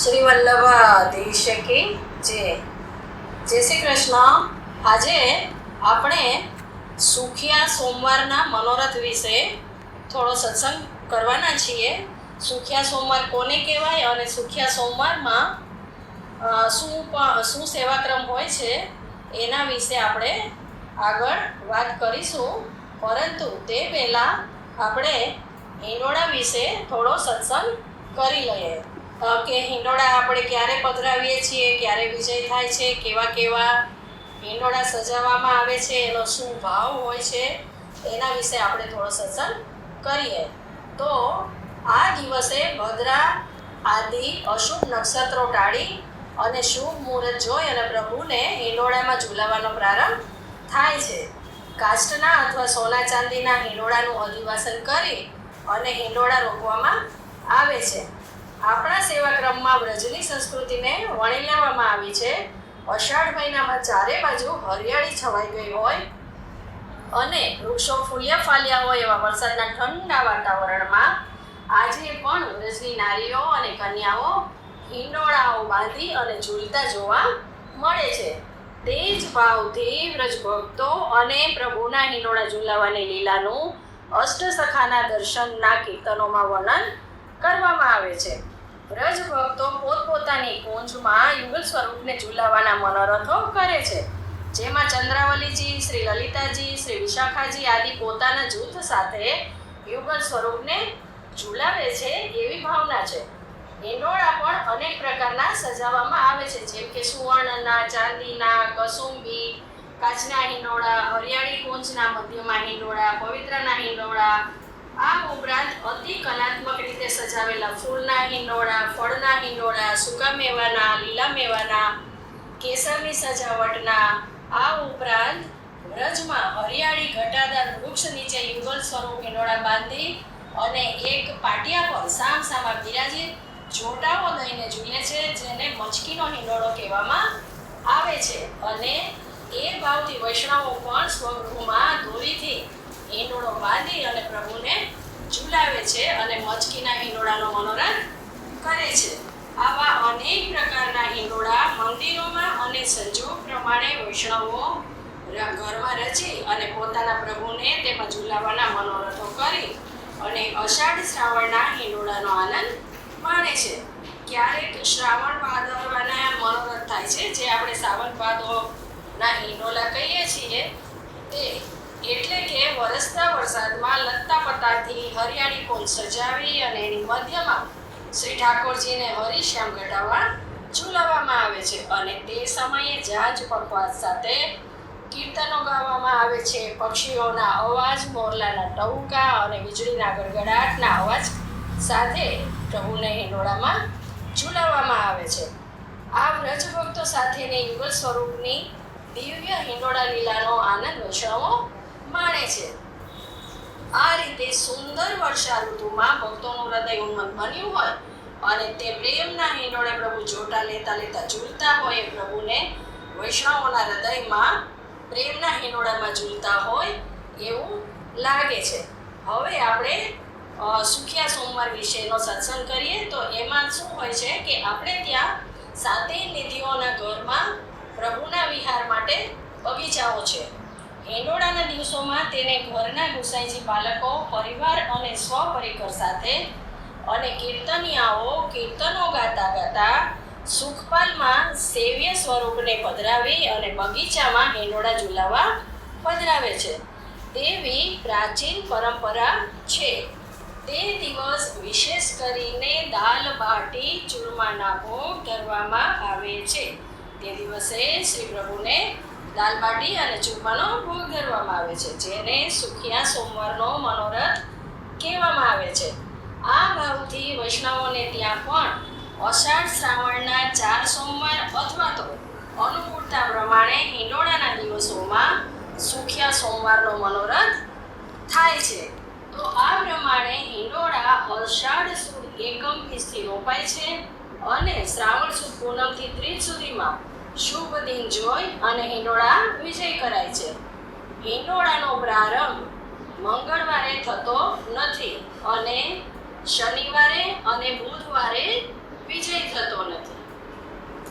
શ્રી વલ્લભાધીશ જે જય શ્રી કૃષ્ણ આજે આપણે સુખિયા સોમવારના મનોરથ વિશે થોડો સત્સંગ કરવાના છીએ. સુખિયા સોમવાર કોને કહેવાય અને સુખિયા સોમવારમાં શું શું સેવાક્રમ હોય છે એના વિશે આપણે આગળ વાત કરીશું. પરંતુ તે પહેલાં આપણે હિંડોળા વિશે થોડો સત્સંગ કરી લઈએ. કે હિંડોળા આપણે ક્યારે પધરાવીએ છીએ, ક્યારે વિજય થાય છે, કેવા કેવા હિંડોળા સજાવવામાં આવે છે, એનો શું ભાવ હોય છે, એના વિશે આપણે થોડો સત્સંગ કરીએ. તો આ દિવસે ભદ્રા, આદિ, અશુભ નક્ષત્રો ટાળી અને શુભ મુહૂર્ત જોઈ અને પ્રભુને હિંડોળામાં ઝૂલાવવાનો પ્રારંભ થાય છે. કાષ્ટના અથવા સોના ચાંદીના હિંડોળાનું અધિવાસન કરી અને હિંડોળા રોકવામાં આવે છે. આપણા સેવાક્રમમાં વ્રજની સંસ્કૃતિને વણી લેવામાં આવી છે. અષાઢ મહિનામાં ચારે બાજુ હરિયાળી છવાઈ ગઈ હોય અને વૃક્ષો ફૂલ્યા ફાલ્યા હોય એવા વરસાદના ઠંડા વાતાવરણમાં આજે પણ વ્રજની નારીઓ અને કન્યાઓ હિંડોળાઓ બાંધી અને ઝૂલતા જોવા મળે છે. તે જ ભાવથી વ્રજ ભક્તો અને પ્રભુના હિંડોળા ઝૂલાવાની લીલાનું અષ્ટસખાના દર્શનના કીર્તનોમાં વર્ણન કરવામાં આવે છે. વ્રજ ભક્તો પોતપોતાની કુંજમાં યુગલ સ્વરૂપને ઝુલાવાના મનોરથો કરે છે. જેમાં ચંદ્રાવલીજી, શ્રી લલિતાજી, શ્રી વિશાખાજી આદિ પોતાના જૂથ સાથે યુગલ સ્વરૂપને ઝુલાવે છે એવી ભાવના છે. એંડોળા પણ અનેક પ્રકારના સજાવવામાં આવે છે. જેમ કે સુવર્ણના, ચાંદીના, કસુંબી, કાચના હિંડોળા, હરિયાળી કુંજના મધ્યમાં હિંડોળા, પવિત્રના હિંડોળા. આ ઉપરાંત અતિ કલાત્મક સજાવેલા ફૂલના હિંડોળા, ફળના હિંડોળા, સૂકા મેવાના, લીલા મેવાના, કેસરની સજાવટના, આ ઉપરાંત વ્રજમાં હરિયાળી ઘટાદાર વૃક્ષ નીચે યુગલ સ્વરૂપ હિંડોળા બાંધી અને એક પાટિયા પર સામ સામા બિરાજી, જોટાઓ દઈને ઝૂલે છે, જેને મચકીનો હિંડોળો કહેવામાં આવે છે. અને એ ભાવથી વૈષ્ણવો પણ સ્વગૃહમાં દોરીથી હિંડોળો બાંધી અને પ્રભુને ઝુલાવે છે અને મચકીના હિંડોળાનો મનોરથ કરે છે. આવા અનેક પ્રકારના હિંડોળા મંદિરોમાં અને સંજોગ પ્રમાણે વૈષ્ણવો ઘરમાં રચી અને પોતાના પ્રભુને તેમાં ઝુલાવાના મનોરથો કરી અને અષાઢ શ્રાવણના હિંડોળાનો આનંદ માણે છે. ક્યારેક શ્રાવણ ભાદરવાના મનોરથ થાય છે. જે આપણે શ્રાવણ ભાદોના હિંડોળા કહીએ છીએ, તે એટલે વરસતા વરસાદમાં લત્તા પતાથી હરિયાળી કોલ સજાવી અને એની મધ્યમાં શ્રી ઠાકોરજીને હરિશ્યામ ગઢાવા ઝુલાવવામાં આવે છે. અને તે સમયે જાજ પકવાસ સાથે કીર્તનો ગાવામાં આવે છે. પક્ષીઓના અવાજ, મોરલાના ટહુકા અને વીજળીના ગડગડાટના અવાજ સાથે પ્રભુને હિંડોળામાં ઝુલાવવામાં આવે છે. આ વ્રજ ભક્તો સાથેની યુગલ સ્વરૂપની દિવ્ય હિંડોળા લીલાનો આનંદ વૈષ્ણવો માણે છે. આ રીતે સુંદર વર્ષા ઋતુમાં ભક્તોનું હૃદય ઉન્મત્ત બન્યું હોય અને તે પ્રેમના હિંડોળે પ્રભુ જોટા લેતા લેતા ઝૂલતા હોય, પ્રભુને વૈષ્ણવોના હૃદયમાં પ્રેમના હિંડોળામાં ઝૂલતા હોય એવું લાગે છે. હવે આપણે સુખિયા સોમવાર વિશેનો સત્સંગ કરીએ તો એમાં શું હોય છે કે આપણે ત્યાં સાતેય નિધિઓના ઘરમાં પ્રભુના વિહાર માટે બગીચાઓ છે. હિંડોળાના દિવસોમાં તેને ઘરના ગુસાઈજી બાળકો, પરિવાર અને સ્વપરિકર સાથે અને કીર્તનિયાઓ કીર્તનો ગાતા ગાતા સુખપાલમાં સેવ્ય સ્વરૂપને પધરાવી અને બગીચામાં હિંડોળા ઝુલાવવા પધરાવે છે. તેવી પ્રાચીન પરંપરા છે. તે દિવસ વિશેષ કરીને દાલ, બાટી, ચૂરમાના ભોગ ધરવામાં આવે છે. તે દિવસે શ્રી પ્રભુને દાલ બાટી અને ચૂરમાનો ભોગ ધરવામાં આવે છે, જેને સુખિયા સોમવારનો મનોરથ કહેવામાં આવે છે. આ ભાવથી વૈષ્ણવોને ત્યાં પણ અષાઢ શ્રાવણના ચાર સોમવાર અથવા તો અનુકૂળતા પ્રમાણે હિંડોળાના દિવસોમાં સુખિયા સોમવારનો મનોરથ થાય છે. તો આ પ્રમાણે હિંડોળા અષાઢ સુદ એકમથી રોપાય છે અને શ્રાવણ સુદ પૂનમથી ત્રીજ સુધીમાં શુભ દિન જોઈ અને હિંડોળા વિજય કરાય છે. હિંડોળાનો પ્રારંભ મંગળવારે થતો નથી અને શનિવારે અને બુધવારે વિજય થતો નથી.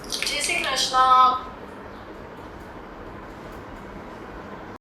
જય શ્રી કૃષ્ણ.